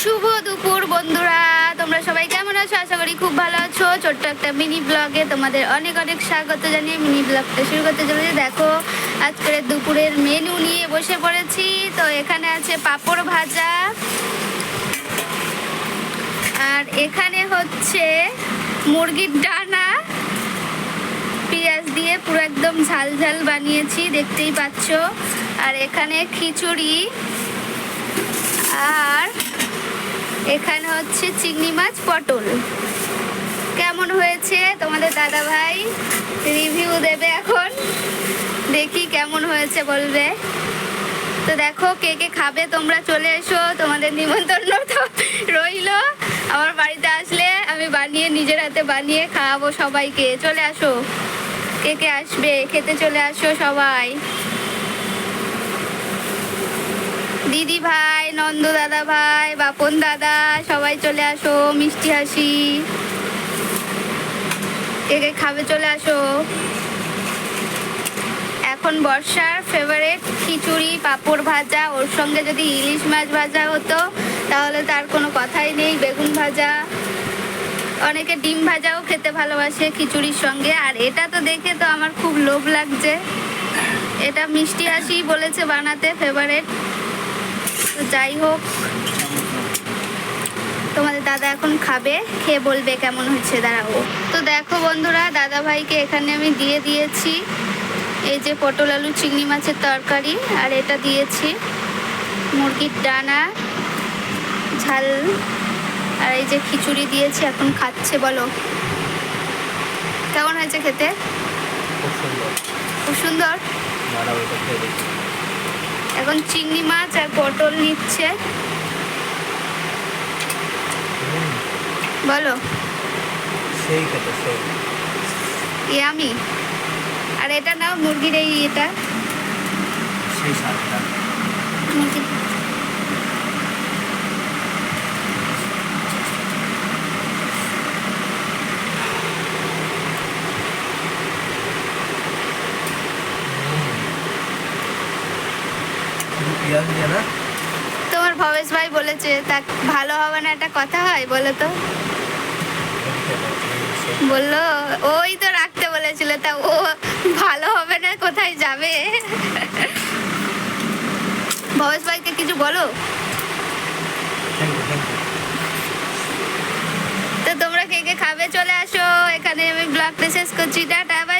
শুভ দুপুর, বন্ধুরা। তোমরা সবাই কেমন আছো? আশা করি খুব ভালো আছো। ছোট্ট একটা মিনি ব্লগে তোমাদের অনেক অনেক স্বাগত জানিয়ে মিনি ব্লগটা শুরু করতে চলেছি। দেখো, আজকের দুপুরের মেনু নিয়ে বসে পড়েছি। তো এখানে আছে পাঁপড় ভাজা। আর এখানে হচ্ছে মুরগির ডানা। পেঁয়াজ দিয়ে পুরো একদম ঝাল ঝাল বানিয়েছি, দেখতেই পাচ্ছ। আর এখানে খিচুড়ি। আর এখানে হচ্ছে চিংড়ি মাছ, পটল। কেমন হয়েছে তোমাদের দাদা ভাই রিভিউ দেবে এখন। দেখি কেমন হয়েছে বলবে। তো দেখো কে কে খাবে, তোমরা চলে এসো। তোমাদের নিমন্ত্রণ তো রইল। আমার বাড়িতে আসলে আমি বানিয়ে, নিজের হাতে বানিয়ে খাওয়াবো সবাইকে। চলে আসো। কে কে আসবে? খেতে চলে আসো সবাই। দিদি ভাই, নন্দ দাদা ভাই, বাপন দাদা, সবাই চলে আসো, মিষ্টি হাসি। কে কে খাবে চলে আসো। এখন বর্ষার ফেভারেট খিচুড়ি, পাঁপড় ভাজা, ওর সঙ্গে যদি ইলিশ মাছ ভাজা হতো, তাহলে তার কোনো কথাই নেই, বেগুন ভাজা। অনেকে ডিম ভাজাও খেতে ভালোবাসে খিচুড়ির সঙ্গে, আর এটা তো দেখে তো আমার খুব লোভ লাগছে। এটা মিষ্টি হাসি বলেছে বানাতে ফেভারেট তো যাই হোক তোমাদের দাদা এখন খাবে খেয়ে বলবে কেমন হচ্ছে দাঁড়াবো তো দেখো বন্ধুরা দাদা ভাইকে এখানে আমি দিয়ে দিয়েছি। এই যে পটল আলু চিংড়ি মাছের তরকারি আর এটা দিয়েছি মুরগির ডানা ঝাল আর এই যে খিচুড়ি দিয়েছি এখন খাচ্ছে বলো। কেমন হয়েছে খেতে? খুব সুন্দর। খুব সুন্দর দাঁড়াও এটা খেয়ে দেখি এখন চিংড়ি মাছ আর পটল নিচ্ছে। বলো। সেই খেতে সেই। ইয়ামি। আর এটা নাও মুরগির এই এটা সেই স্বাদটা। মুরগির শুধু পেঁয়াজ দিয়ে না তোমার ভবেশ ভাই বলেছে তা ভালো হবে না একটা কথা হয় বলো তো। বলল ওই তো রাখতে বলেছিল তা ও ভালো হবে না কোথায় যাবে ভবেশ ভাইকে কিছু বলো. তো তোমরা কে কে খাবে চলে আসো এখানে আমি ব্লগটা শেষ করছি টাটা বাই